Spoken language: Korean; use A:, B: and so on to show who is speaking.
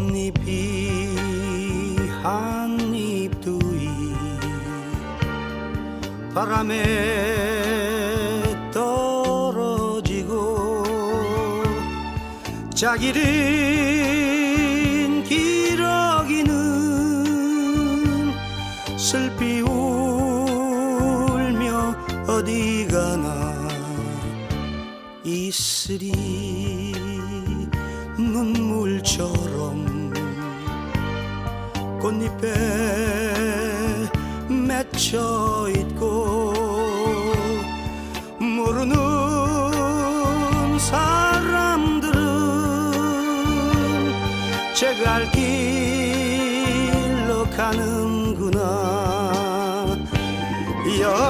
A: 꽃잎이 한잎 두잎 바람에 떨어지고 자기린 기러기는 슬피 울며 어디 가나 이슬이 눈물처럼 꽃잎에 맺혀 있고 모르는 사람들은 제갈 길로 가는구나. 여름